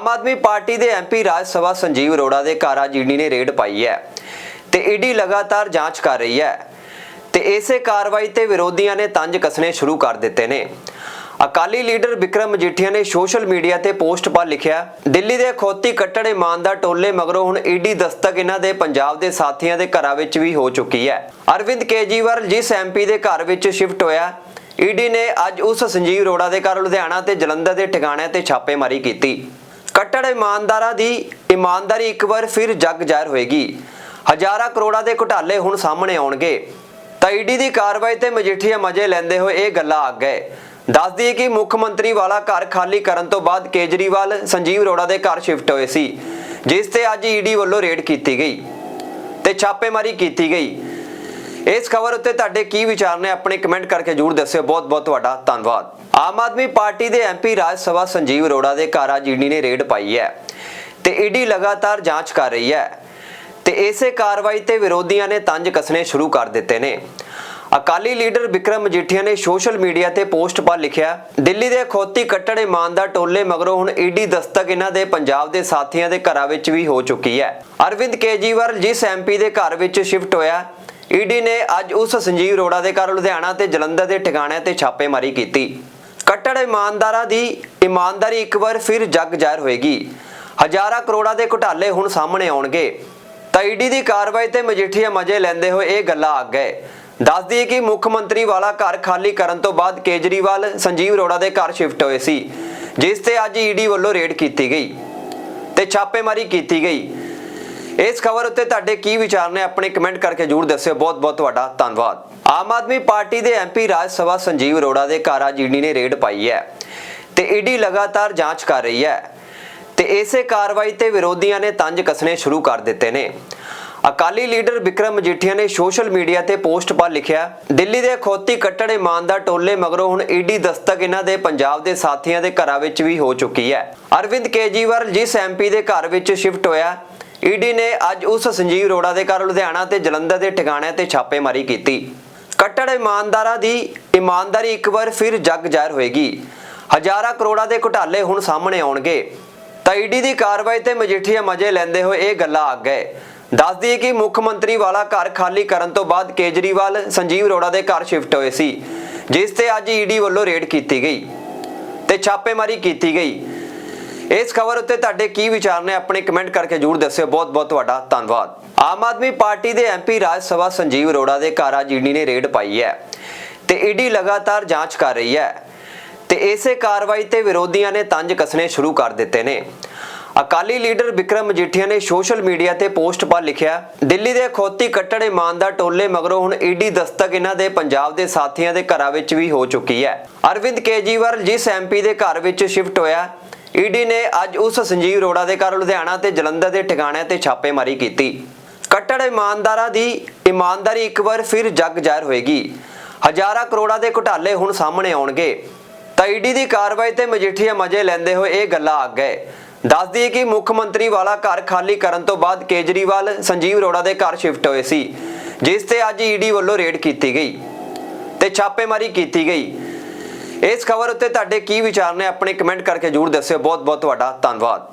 ਆਮ Aadmi party ਦੇ MP Rajya Sabha Sanjeev Arora ਦੇ ਘਰ ਅੱਜ ਈਡੀ ਨੇ ਰੇਡ ਪਾਈ ਹੈ ਤੇ ਈਡੀ ਲਗਾਤਾਰ ਜਾਂਚ ਕਰ ਰਹੀ ਹੈ ਤੇ ਇਸੇ ਕਾਰਵਾਈ ਤੇ ਵਿਰੋਧੀਆਂ ਨੇ ਤੰਜ ਕੱਸਣੇ ਸ਼ੁਰੂ ਕਰ ਦਿੱਤੇ ਨੇ। ਅਕਾਲੀ ਲੀਡਰ ਵਿਕਰਮ ਮਜੀਠੀਆ ਨੇ ਸੋਸ਼ਲ ਮੀਡੀਆ ਤੇ ਪੋਸਟ ਪਾ ਲਿਖਿਆ, ਦਿੱਲੀ ਦੇ ਖੋਤੀ ਕੱਟੜ ਇਮਾਨਦਾਰ ਟੋਲੇ ਮਗਰੋਂ ਹੁਣ ਈਡੀ ਦਸਤਕ ਇਹਨਾਂ ਦੇ ਪੰਜਾਬ ਦੇ ਸਾਥੀਆਂ ਦੇ ਘਰਾਂ ਵਿੱਚ ਵੀ ਹੋ ਚੁੱਕੀ ਹੈ। ਅਰਵਿੰਦ ਕੇਜੀਵਾਲ ਜਿਸ ਐਮਪੀ ਦੇ ਘਰ ਵਿੱਚ ਸ਼ਿਫਟ ਹੋਇਆ, ਈਡੀ ਨੇ ਅੱਜ ਉਸ ਸੰਜੀਵ ਅਰੋੜਾ ਦੇ ਘਰ ਲੁਧਿਆਣਾ ਤੇ ਜਲੰਧਰ ਦੇ ਠਿਕਾਣਿਆਂ ਤੇ ਛਾਪੇਮਾਰੀ ਕੀਤੀ। ਕੱਟੜ ਇਮਾਨਦਾਰਾਂ ਦੀ ਇਮਾਨਦਾਰੀ ਇੱਕ ਵਾਰ ਫਿਰ ਜੱਗ ਜ਼ਾਹਿਰ ਹੋਏਗੀ। ਹਜ਼ਾਰਾਂ ਕਰੋੜਾਂ ਦੇ ਘੁਟਾਲੇ ਹੁਣ ਸਾਹਮਣੇ ਆਉਣਗੇ। ਤਾਂ ਈਡੀ ਦੀ ਕਾਰਵਾਈ ਤੇ ਮਜੀਠੀਆ ਮਜੇ ਲੈਂਦੇ ਹੋਏ ਇਹ ਗੱਲਾਂ ਆ ਗਏ। ਦੱਸ ਦਈਏ ਕਿ ਮੁੱਖ ਮੰਤਰੀ ਵਾਲਾ ਘਰ ਖਾਲੀ ਕਰਨ ਤੋਂ ਬਾਅਦ ਕੇਜਰੀਵਾਲ ਸੰਜੀਵ ਅਰੋੜਾ ਦੇ ਘਰ ਸ਼ਿਫਟ ਹੋਏ ਸੀ, ਜਿਸ ਤੇ ਅੱਜ ਈਡੀ ਵੱਲੋਂ ਰੇਡ ਕੀਤੀ ਗਈ ਤੇ ਛਾਪੇਮਾਰੀ ਕੀਤੀ ਗਈ। ਇਸ ਖਬਰ ਉੱਤੇ ਤੁਹਾਡੇ ਕੀ ਵਿਚਾਰ ਨੇ ਆਪਣੇ ਕਮੈਂਟ ਕਰਕੇ ਜਰੂਰ ਦੱਸਿਓ। ਬਹੁਤ ਬਹੁਤ ਤੁਹਾਡਾ ਧੰਨਵਾਦ। ਆਮ ਆਦਮੀ ਪਾਰਟੀ ਦੇ ਐਮਪੀ ਰਾਜ ਸਭਾ ਸੰਜੀਵ ਅਰੋੜਾ ਦੇ ਘਰ ਅੱਜ ਈਡੀ ਨੇ ਰੇਡ ਪਾਈ ਹੈ ਤੇ ਈਡੀ ਲਗਾਤਾਰ ਜਾਂਚ ਕਰ ਰਹੀ ਹੈ ਤੇ ਇਸੇ ਕਾਰਵਾਈ ਤੇ ਵਿਰੋਧੀਆਂ ਨੇ ਤੰਜ ਕੱਸਣੇ ਸ਼ੁਰੂ ਕਰ ਦਿੱਤੇ ਨੇ। ਅਕਾਲੀ ਲੀਡਰ ਵਿਕਰਮ ਮਜੀਠੀਆ ਨੇ ਸੋਸ਼ਲ ਮੀਡੀਆ ਤੇ ਪੋਸਟ ਪਾ ਲਿਖਿਆ, ਦਿੱਲੀ ਦੇ ਖੋਤੀ ਕੱਟੜ ਇਮਾਨਦਾਰ ਟੋਲੇ ਮਗਰੋਂ ਹੁਣ ਈਡੀ ਦਸਤਕ ਇਹਨਾਂ ਦੇ ਪੰਜਾਬ ਦੇ ਸਾਥੀਆਂ ਦੇ ਘਰਾਂ ਵਿੱਚ ਵੀ ਹੋ ਚੁੱਕੀ ਹੈ। ਅਰਵਿੰਦ ਕੇਜੀਵਾਲ ਜਿਸ ਐਮਪੀ ਦੇ ਘਰ ਵਿੱਚ ਸ਼ਿਫਟ ਹੋਇਆ ਈਡੀ ਨੇ ਅੱਜ ਉਸ ਸੰਜੀਵ ਅਰੋੜਾ ਦੇ ਘਰ ਲੁਧਿਆਣਾ ਤੇ ਜਲੰਧਰ ਦੇ ਠਿਕਾਣਿਆਂ ਤੇ ਛਾਪੇਮਾਰੀ ਕੀਤੀ। ਕੱਟੜ ਇਮਾਨਦਾਰਾਂ ਦੀ ਇਮਾਨਦਾਰੀ ਇੱਕ ਵਾਰ ਫਿਰ ਜੱਗ ਜ਼ਾਹਿਰ ਹੋਏਗੀ। ਹਜ਼ਾਰਾਂ ਕਰੋੜਾਂ ਦੇ ਘੁਟਾਲੇ ਹੁਣ ਸਾਹਮਣੇ ਆਉਣਗੇ। ਤਾਂ ਈਡੀ ਦੀ ਕਾਰਵਾਈ ਤੇ ਮਜੀਠੀਆ ਮਜੇ ਲੈਂਦੇ ਹੋਏ ਇਹ ਗੱਲਾਂ ਆ ਗਏ। ਦੱਸ ਦਈਏ ਕਿ ਮੁੱਖ ਮੰਤਰੀ ਵਾਲਾ ਘਰ ਖਾਲੀ ਕਰਨ ਤੋਂ ਬਾਅਦ ਕੇਜਰੀਵਾਲ ਸੰਜੀਵ ਅਰੋੜਾ ਦੇ ਘਰ ਸ਼ਿਫਟ ਹੋਏ ਸੀ, ਜਿਸ ਤੇ ਅੱਜ ਈਡੀ ਵੱਲੋਂ ਰੇਡ ਕੀਤੀ ਗਈ ਤੇ ਛਾਪੇਮਾਰੀ ਕੀਤੀ ਗਈ। ਇਸ ਖਬਰ ਉੱਤੇ ਤੁਹਾਡੇ ਕੀ ਵਿਚਾਰ ਨੇ ਆਪਣੇ ਕਮੈਂਟ ਕਰਕੇ ਜਰੂਰ ਦੱਸਿਓ। ਬਹੁਤ ਬਹੁਤ ਤੁਹਾਡਾ ਧੰਨਵਾਦ। ਆਮ ਆਦਮੀ ਪਾਰਟੀ ਦੇ ਐਮਪੀ ਰਾਜ ਸਭਾ ਸੰਜੀਵ ਅਰੋੜਾ ਦੇ ਘਰ ਅੱਜ ਈਡੀ ਨੇ ਰੇਡ ਪਾਈ ਹੈ ਤੇ ਈਡੀ ਲਗਾਤਾਰ ਜਾਂਚ ਕਰ ਰਹੀ ਹੈ ਤੇ ਇਸੇ ਕਾਰਵਾਈ ਤੇ ਵਿਰੋਧੀਆਂ ਨੇ ਤੰਜ ਕੱਸਣੇ ਸ਼ੁਰੂ ਕਰ ਦਿੱਤੇ ਨੇ। ਅਕਾਲੀ ਲੀਡਰ ਵਿਕਰਮ ਮਜੀਠੀਆ ਨੇ ਸੋਸ਼ਲ ਮੀਡੀਆ ਤੇ ਪੋਸਟ ਪਾ ਲਿਖਿਆ, ਦਿੱਲੀ ਦੇ ਖੋਤੀ ਕੱਟੜ ਇਮਾਨਦਾਰ ਟੋਲੇ ਮਗਰੋਂ ਹੁਣ ਈਡੀ ਦਸਤਕ ਇਹਨਾਂ ਦੇ ਪੰਜਾਬ ਦੇ ਸਾਥੀਆਂ ਦੇ ਘਰਾਂ ਵਿੱਚ ਵੀ ਹੋ ਚੁੱਕੀ ਹੈ। ਅਰਵਿੰਦ ਕੇਜੀਵਾਲ ਜਿਸ ਐਮਪੀ ਦੇ ਘਰ ਵਿੱਚ ਸ਼ਿਫਟ ਹੋਇਆ ਈਡੀ ਨੇ ਅੱਜ ਉਸ ਸੰਜੀਵ ਅਰੋੜਾ ਦੇ ਘਰ ਲੁਧਿਆਣਾ ਤੇ ਜਲੰਧਰ ਦੇ ਠਿਕਾਣਿਆਂ ਤੇ ਛਾਪੇਮਾਰੀ ਕੀਤੀ। ਕੱਟੜ ਇਮਾਨਦਾਰਾਂ ਦੀ ਇਮਾਨਦਾਰੀ ਇੱਕ ਵਾਰ ਫਿਰ ਜੱਗ ਜ਼ਾਹਿਰ ਹੋਏਗੀ। ਹਜ਼ਾਰਾਂ ਕਰੋੜਾਂ ਦੇ ਘੁਟਾਲੇ ਹੁਣ ਸਾਹਮਣੇ ਆਉਣਗੇ। ਤਾਂ ਈਡੀ ਦੀ ਕਾਰਵਾਈ ਤੇ ਮਜੀਠੀਆ ਮਜੇ ਲੈਂਦੇ ਹੋਏ ਇਹ ਗੱਲਾਂ ਆ ਗਏ ਦੱਸ ਦਈਏ ਕਿ ਮੁੱਖ ਮੰਤਰੀ ਵਾਲਾ ਘਰ ਖਾਲੀ ਕਰਨ ਤੋਂ ਬਾਅਦ ਕੇਜਰੀਵਾਲ, ਸੰਜੀਵ ਅਰੋੜਾ ਦੇ ਘਰ ਸ਼ਿਫਟ ਹੋਏ ਸੀ, ਜਿਸ ਤੇ ਅੱਜ ਈਡੀ ਵੱਲੋਂ ਰੇਡ ਕੀਤੀ ਗਈ ਤੇ ਛਾਪੇਮਾਰੀ ਕੀਤੀ ਗਈ। ਇਸ ਖਬਰ ਉੱਤੇ ਤੁਹਾਡੇ ਕੀ ਵਿਚਾਰ ਨੇ ਆਪਣੇ ਕਮੈਂਟ ਕਰਕੇ ਜਰੂਰ ਦੱਸਿਓ। ਬਹੁਤ ਬਹੁਤ ਤੁਹਾਡਾ ਧੰਨਵਾਦ। ਆਮ ਆਦਮੀ ਪਾਰਟੀ ਦੇ ਐਮਪੀ ਰਾਜ ਸਭਾ ਸੰਜੀਵ ਅਰੋੜਾ ਦੇ ਘਰ ਅੱਜ ਈਡੀ ਨੇ ਰੇਡ ਪਾਈ ਹੈ ਤੇ ਈਡੀ ਲਗਾਤਾਰ ਜਾਂਚ ਕਰ ਰਹੀ ਹੈ ਤੇ ਇਸੇ ਕਾਰਵਾਈ ਤੇ ਵਿਰੋਧੀਆਂ ਨੇ ਤੰਜ ਕੱਸਣੇ ਸ਼ੁਰੂ ਕਰ ਦਿੱਤੇ ਨੇ। ਅਕਾਲੀ ਲੀਡਰ ਵਿਕਰਮ ਮਜੀਠੀਆ ਨੇ ਸੋਸ਼ਲ ਮੀਡੀਆ ਤੇ ਪੋਸਟ ਪਾ ਲਿਖਿਆ, ਦਿੱਲੀ ਦੇ ਖੋਤੀ ਕੱਟੜ ਇਮਾਨਦਾਰ ਟੋਲੇ ਮਗਰੋਂ ਹੁਣ ਈਡੀ ਦਸਤਕ ਇਹਨਾਂ ਦੇ ਪੰਜਾਬ ਦੇ ਸਾਥੀਆਂ ਦੇ ਘਰਾਂ ਵਿੱਚ ਵੀ ਹੋ ਚੁੱਕੀ ਹੈ। ਅਰਵਿੰਦ ਕੇਜੀਵਾਲ ਜਿਸ ਐਮਪੀ ਦੇ ਘਰ ਵਿੱਚ ਸ਼ਿਫਟ ਹੋਇਆ ਈਡੀ ਨੇ ਅੱਜ ਉਸ ਸੰਜੀਵ ਅਰੋੜਾ ਦੇ ਘਰ ਲੁਧਿਆਣਾ ਤੇ ਜਲੰਧਰ ਦੇ ਠਿਕਾਣਿਆਂ ਤੇ ਛਾਪੇਮਾਰੀ ਕੀਤੀ। ਕੱਟੜ ਇਮਾਨਦਾਰਾਂ ਦੀ ਇਮਾਨਦਾਰੀ ਇੱਕ ਵਾਰ ਫਿਰ ਜੱਗ ਜ਼ਾਹਿਰ ਹੋਏਗੀ। ਹਜ਼ਾਰਾਂ ਕਰੋੜਾਂ ਦੇ ਘੁਟਾਲੇ ਹੁਣ ਸਾਹਮਣੇ ਆਉਣਗੇ। ਤਾਂ ਈਡੀ ਦੀ ਕਾਰਵਾਈ ਤੇ ਮਜੀਠੀਆ ਮਜੇ ਲੈਂਦੇ ਹੋਏ ਇਹ ਗੱਲਾਂ ਆ ਗਏ। ਦੱਸ ਦਈਏ ਕਿ ਮੁੱਖ ਮੰਤਰੀ ਵਾਲਾ ਘਰ ਖਾਲੀ ਕਰਨ ਤੋਂ ਬਾਅਦ ਕੇਜਰੀਵਾਲ ਸੰਜੀਵ ਅਰੋੜਾ ਦੇ ਘਰ ਸ਼ਿਫਟ ਹੋਏ ਸੀ, ਜਿਸ ਤੇ ਅੱਜ ਈਡੀ ਵੱਲੋਂ ਰੇਡ ਕੀਤੀ ਗਈ ਤੇ ਛਾਪੇਮਾਰੀ ਕੀਤੀ ਗਈ। ਇਸ ਖਬਰ ਉੱਤੇ ਤੁਹਾਡੇ ਕੀ ਵਿਚਾਰ ਨੇ, ਆਪਣੇ ਕਮੈਂਟ ਕਰਕੇ ਜਰੂਰ ਦੱਸਿਓ। ਬਹੁਤ ਬਹੁਤ ਤੁਹਾਡਾ ਧੰਨਵਾਦ।